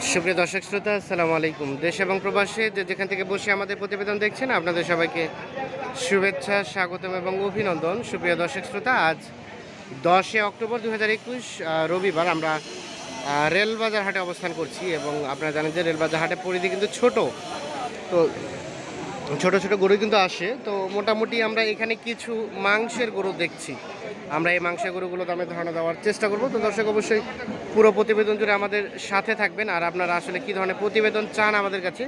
সুপ্রিয় দর্শক শ্রোতা, আসসালামু আলাইকুম। দেশ এবং প্রবাসে যে যেখান থেকে বসে আমাদের প্রতিবেদন দেখছেন, আপনাদের সবাইকে শুভেচ্ছা, স্বাগতম এবং অভিনন্দন। সুপ্রিয় দর্শক শ্রোতা, আজ দশে অক্টোবর দু হাজার একুশ রবিবার আমরা রেলবাজার হাটে অবস্থান করছি এবং আপনারা জানেন যে রেলবাজার হাটে পরিধি কিন্তু ছোট। তো ছোট ছোট গরু কিন্তু আসে। তো মোটামুটি আমরা এখানে কিছু মাংসের গরু দেখছি। আমরা এই মাংস গরুগুলো দামে ধারণা দেওয়ার চেষ্টা করব। তো দর্শক অবশ্যই পুরো প্রতিবেদন জুড়ে আমাদের সাথে থাকবেন। আর আপনারা আসলে কি ধরনের প্রতিবেদন চান আমাদের কাছে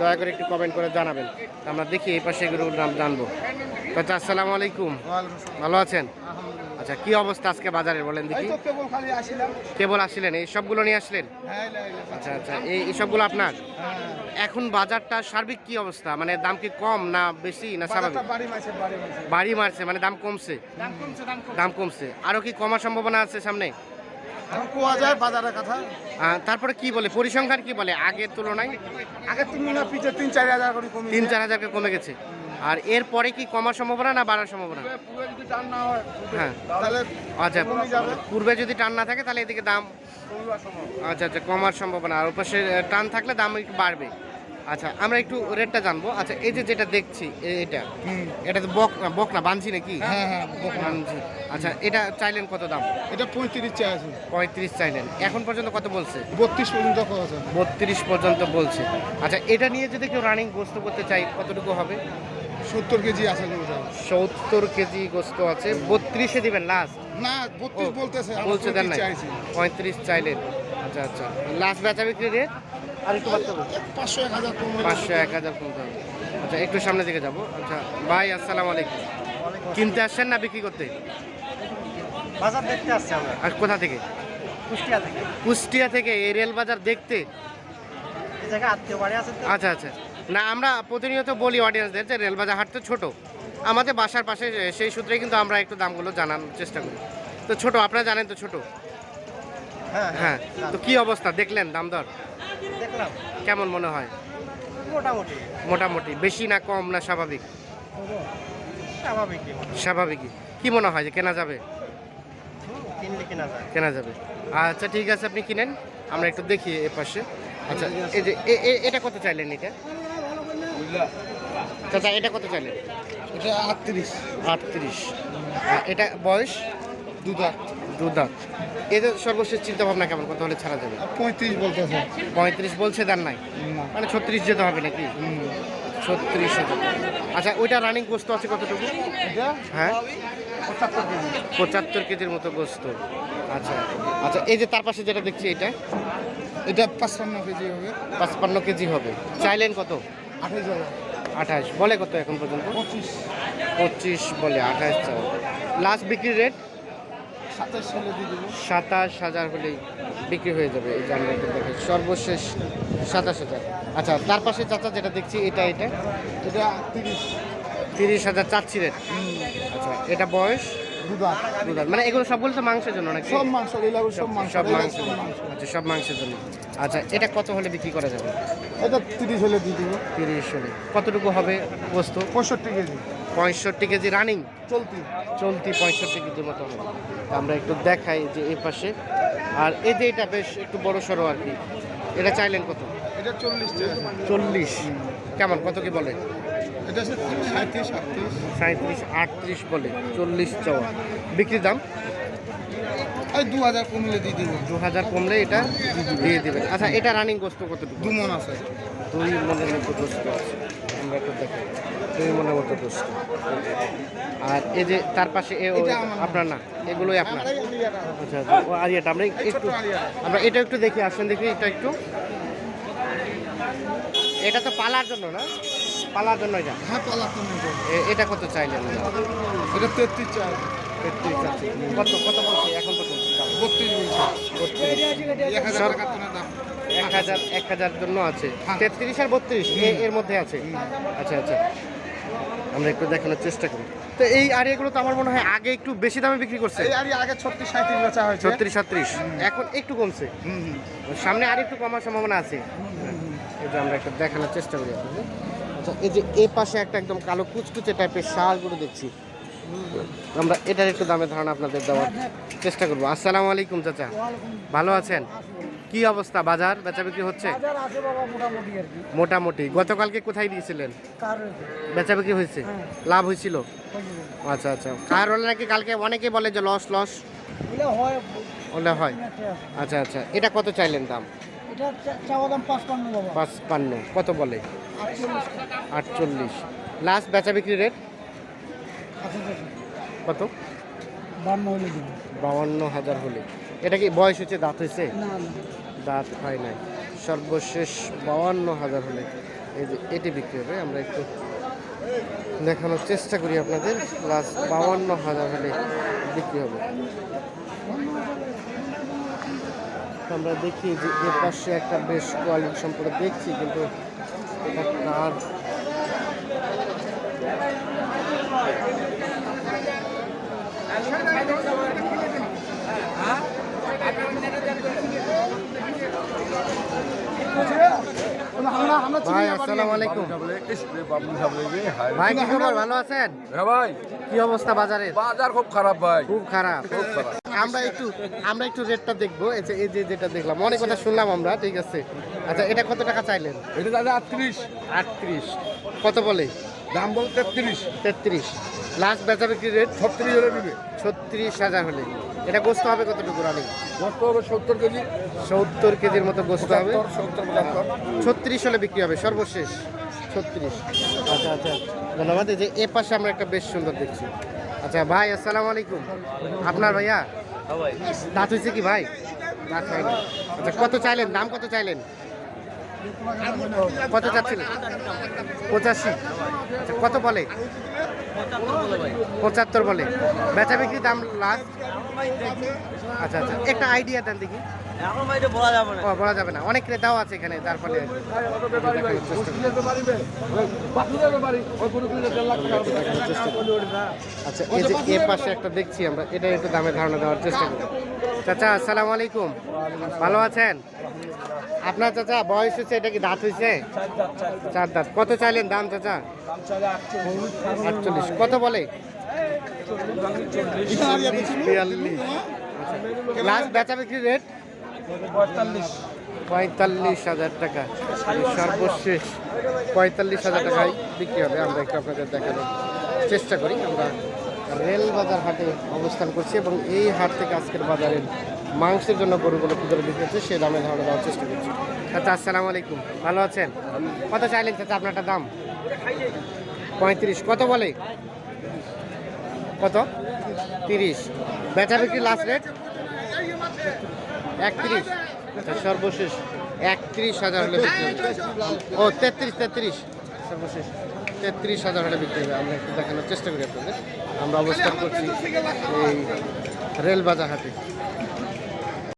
দয়া করে একটু কমেন্ট করে জানাবেন। আমরা দেখি এই পাশে গরুর নাম জানব। তো আচ্ছা আসসালামু আলাইকুম। ভালো আছেন? আচ্ছা কি অবস্থা আজকে বাজারে বলেন দেখি। কেবল আসলেন। এই সবগুলো নিয়ে আসলেন? হ্যাঁ আচ্ছা আচ্ছা এই সবগুলো আপনার? এখন বাজারটা সার্বিক কি অবস্থা? মানে দাম কি কম না বেশি না স্বাভাবিক? বাড়ি মারছে মানে দাম কমছে। দাম কমছে। আরও কি কমার সম্ভাবনা আছে সামনে? কোয়া যায় বাজারের কথা। তারপরে কি বলে? পরিসংখ্যান কি বলে? আগের তুলনায়? আগে তুমি না পিছে তিন চার হাজার করে কমি তিন চার হাজারকে কমে গেছে। আর এরপরে কি কমার সম্ভাবনা না বাড়ার সম্ভাবনা? পুরো যদি টান না হয় তাহলে আচ্ছা পূর্বে যদি টান না থাকে তাহলে এদিকে দাম আচ্ছা আচ্ছা কমার সম্ভাবনা। আর ওপাশে টান থাকলে দাম একটু বাড়বে। আচ্ছা আমরা একটু রেটটা জানব। আচ্ছা এই যে যেটা দেখছি এটা। এটা তো বক না বক না বানছি নাকি? হ্যাঁ হ্যাঁ বানছি আচ্ছা এটা চাইলেন কত দাম? এটা পঁয়ত্রিশ চাই আছে। পঁয়ত্রিশ চাইলেন। এখন পর্যন্ত কত বলছে? বত্রিশ পর্যন্ত বত্রিশ পর্যন্ত বলছে। আচ্ছা এটা নিয়ে যদি কেউ রানিং গোস্ত করতে চাই কতটুকু হবে? সত্তর কেজি আছে সত্তর কেজি গোস্ত আছে। বত্রিশে দিবেন লাস্ট না বত্রিশ বলতেছে বলছে দেন 35 নাই। চাইছি। পঁয়ত্রিশ চাইলেন। আচ্ছা আচ্ছা। লাস্ট বেচা বিক্রি রেট আর একটু বাড়তে হবে? পাঁচশো এক হাজার পাঁচশো এক হাজার কমতে হবে আচ্ছা একটু সামনে দিকে যাব। আচ্ছা ভাই আসসালামু আলাইকুম। কিনতে আসছেন না বিক্রি করতে? বাজার দেখতে আসছি আমরা। আর কোথা থেকে? কুষ্টিয়া থেকে। কুষ্টিয়া থেকে এই রেল বাজার দেখতে? আচ্ছা আচ্ছা। না আমরা প্রতিনিয়ত বলি অডিয়েন্সদের যে রেলবাজার হাট তো ছোট। আমাদের বাসার পাশে সেই সূত্রে কিন্তু আমরা একটু দামগুলো জানানোর চেষ্টা করি। তো ছোট আপনারা জানেন তো ছোট? হ্যাঁ। হ্যাঁ তো কি অবস্থা? দেখলেন দাম দর? দেখলাম। কেমন মনে হয়? মোটামুটি। মোটামুটি। বেশি না কম না স্বাভাবিক? স্বাভাবিক স্বাভাবিকই। কি মনে হয় যে কেনা যাবে? কিনলে কিনা যায় কেনা যাবে। আচ্ছা ঠিক আছে আপনি কিনেন। আমরা একটু দেখি এ পাশে। আচ্ছা এই যে এ- এ- এটা কত চাইলেন এটা? চাচা এটা কত চাইলেন? এটা আটত্রিশ। আটত্রিশ। এটা বয়স? দুধা দুদাত এদের সর্বশেষ চিন্তা ভাবনা কেমন? কত হলে ছাড়া যাবে? পঁয়ত্রিশ বলতেছে পঁয়ত্রিশ বলছে দেন নাই? মানে ছত্রিশ যেতে হবে নাকি? ছত্রিশ আচ্ছা ওইটা রানিং গোস্ত আছে কতটুকু? হ্যাঁ? পঁচাত্তর কেজির মতো গোস্ত। আচ্ছা আচ্ছা এই যে তার পাশে যেটা দেখছি এটা? এটা পাঁচপান্ন কেজি হবে। পাঁচপান্ন কেজি হবে। চাইলেন কত? আঠাশ আঠাশ। বলে কত এখন পর্যন্ত? পঁচিশ। পঁচিশ বলে আঠাশ চাও লাস্ট বিক্রি রেট সাতাশ হাজার হলেই বিক্রি হয়ে যাবে এই জানলাটা দেখে। সর্বশেষ সাতাশ হাজার। আচ্ছা তার পাশে চাচা যেটা দেখছি এটা এটা? এটা তিরিশ। তিরিশ হাজার চাচ্ছি রেট। আচ্ছা এটা বয়স? মানে এগুলো সবগুলো তো মাংসের জন্য নাকি? সব মাংস সব মাংস সব মাংসের মাংস। আচ্ছা সব মাংসের জন্য। আচ্ছা এটা কত হলে বিক্রি করা যাবে? এটা তিরিশ হলে দিয়ে দেবো। তিরিশ হলে। কতটুকু হবে বস্তু? পঁয়ষট্টি কেজি। পঁয়ষট্টি কেজি রানিং চলতি। চলতি পঁয়ষট্টি কেজির মতো হবে। আমরা একটু দেখাই যে এই পাশে। আর এই যে এটা বেশ একটু বড় সড়ো আর কি। এটা চাইলেন কত? এটা চল্লিশ চল্লিশ। কেমন? কত কি বলে? এটা সাঁত্রিশ আটত্রিশ। বলে। চল্লিশ চাওয়া। বিক্রি দাম? দু হাজার কমলে দিয়ে দিব। দু হাজার কমলে এটা দিয়ে দেবেন। আচ্ছা এটা রানিং গোস্ত কতটুকু? দু মন আছে। দুই মনের মতো গোস্ত আছে। আমরা একটু দেখি দুই মনের মতো গোস্ত আর এই যে তার পাশে। আপনার না এগুলোই আপনার। আচ্ছা আচ্ছা ও আরিয়াটা আমরা একটু আমরা এটা একটু দেখি আসেন দেখি এটা একটু। এটা তো পালার জন্য না? পালার জন্য এটা। হ্যাঁ পালা কমে যাবে। এ- এটা কত চাইলেন? এটা তেত্রিশ চার তেত্রিশ আছে কত কত বলছে? এখন বত্রিশ বলছে। হাজার এক হাজার এক হাজার জন্য আছে। হ্যাঁ। তেত্রিশ আর বত্রিশ এর মধ্যে আছে। আচ্ছা আচ্ছা। আমরা একটু দেখানোর চেষ্টা করি। তো এই আরিয়াগুলো তো আমার মনে হয় আগে একটু বেশি দামে বিক্রি করছে। এই আর আগে ছত্রিশ সাঁত্রিশ বেচা হয়েছে। ছত্রিশ ছত্রিশ এখন একটু কমছে। হুম, হুম। সামনে আর একটু কমার সম্ভাবনা আছে। এই যে আমরা একটু দেখানোর চেষ্টা করি আপনাদের। আচ্ছা এই যে এ পাশে একটা একদম কালো কুচকুচে টাইপের শালগুলো দেখছি। আমরা এটার একটু দামে ধারণা আপনাদের দেওয়ার চেষ্টা করব। আসসালামু আলাইকুম চাচা। ভালো আছেন? কি অবস্থা? বাজার বেচা বিক্রি হচ্ছে? বাজার আছে বাবা মোটামুটি আর কি। মোটামুটি। গতকালকে কোথায় দিয়েছিলেন? কার বেচা বিক্রি হয়েছে? হ্যাঁ। লাভ হয়েছিল? আচ্ছা আচ্ছা। কার হলে নাকি কালকে অনেকে বলে যে লস লস এগুলো হয়। হয়। আচ্ছা আচ্ছা। এটা কত চাইলেন দাম? এটা চাওয়া দাম পাঁচ পান্ন বাবা। পাঁচ কত বলে? আটচল্লিশ। লাস্ট বেচা বিক্রি রেট কত? বান্ন হলে বাউান্ন হাজার হলে। এটা কি বয়স হচ্ছে দাঁত হয়েছে? দাঁত হয় নাই। সর্বশেষ বাউান্ন হাজার হলে এই যে এটি বিক্রি হবে। আমরা একটু দেখানোর চেষ্টা করি আপনাদের। লাস্ট বাউান্ন হাজার হলে বিক্রি হবে। আমরা দেখি যে এর পাশে একটা বেশ কোয়ালিটি সম্পর্কে দেখছি কিন্তু এটা কার? ভাই আসসালামু আলাইকুম। ভাই কি খবর? ভালো আছেন? হ্যাঁ ভাই। কি অবস্থা বাজারের? বাজার খুব খারাপ ভাই। খুব খারাপ। আমরা একটু আমরা একটু রেটটা দেখব। এই যে এই যে যেটা দেখলাম অনেক কথা শুনলাম আমরা ঠিক আছে? আচ্ছা এটা কত টাকা চাইলেন? এটা দাদা আটত্রিশ। আটত্রিশ। কত বলে? দাম বল তেত্রিশ। তেত্রিশ। লাস্ট বেচা বিক্রি রেট ছত্রিশ হলে দিবে ছত্রিশ হাজার হলে। এটা গোস্ত হবে কতটুকু রানি? কত হবে সত্তর কেজি। সত্তর কেজির মতো গোস্ত হবে। ছত্রিশ হলে বিক্রি হবে সর্বশেষ। ছত্রিশ। আচ্ছা আচ্ছা ধন্যবাদ। এই যে এ পাশে আমরা একটা বেশ সুন্দর দেখছি। আচ্ছা ভাই আসসালামু আলাইকুম। আপনার ভাইয়া? দাঁত হয়েছে কি ভাই? দাঁত হয়নি। আচ্ছা কত চাইলেন? দাম কত চাইলেন? কত চাচ্ছিলেন পঁচাশি। আচ্ছা কত বলে? পঁচাত্তর বলে। বেচা বিক্রি দাম লাস্ট আচ্ছা আচ্ছা একটা আইডিয়া দেন দেখি। বলা যাবে না। অনেক ক্রেতাও আছে এখানে তার ফলে আচ্ছা এই যে এ পাশে একটা দেখছি আমরা এটা একটু দামে ধারণা দেওয়ার চেষ্টা করি। চাচা, আসসালামু আলাইকুম। ভালো আছেন? আপনার চাচা বয়স হচ্ছে এটা কি দাঁত হয়েছে? চার দাঁত কত চাইলেন দাম চাচা? আটচল্লিশ। কত বলে? লাস্ট বেচা বিক্রি রেট? পঁয়তাল্লিশ। হাজার টাকা। সর্বশেষ পঁয়তাল্লিশ হাজার টাকায় বিক্রি হবে। আমরা একটু আপনাদের দেখানোর চেষ্টা করি। আমরা রেল বাজার হাটে অবস্থান করছি এবং এই হাট থেকে আজকের বাজারের মাংসের জন্য গরুগুলো কী করে বিক্রি হচ্ছে সেই দামে ধারণা দেওয়ার চেষ্টা করছি। চাচা আসসালামু আলাইকুম। ভালো আছেন? কত চাইলেন চাচা আপনারটা দাম? পঁয়ত্রিশ। কত বলে? কত? তিরিশ। বেচা বিক্রি লাস্ট রেট একত্রিশ। আচ্ছা, সর্বশেষ একত্রিশ হাজার হলে বিক্রি। ও তেত্রিশ তেত্রিশ। সর্বশেষ তেত্রিশ হাজার হলে বিক্রি হবে। আমরা একটু দেখানোর চেষ্টা করি আপনাদের। আমরা অবস্থান করছি এই রেল বাজার হাটে।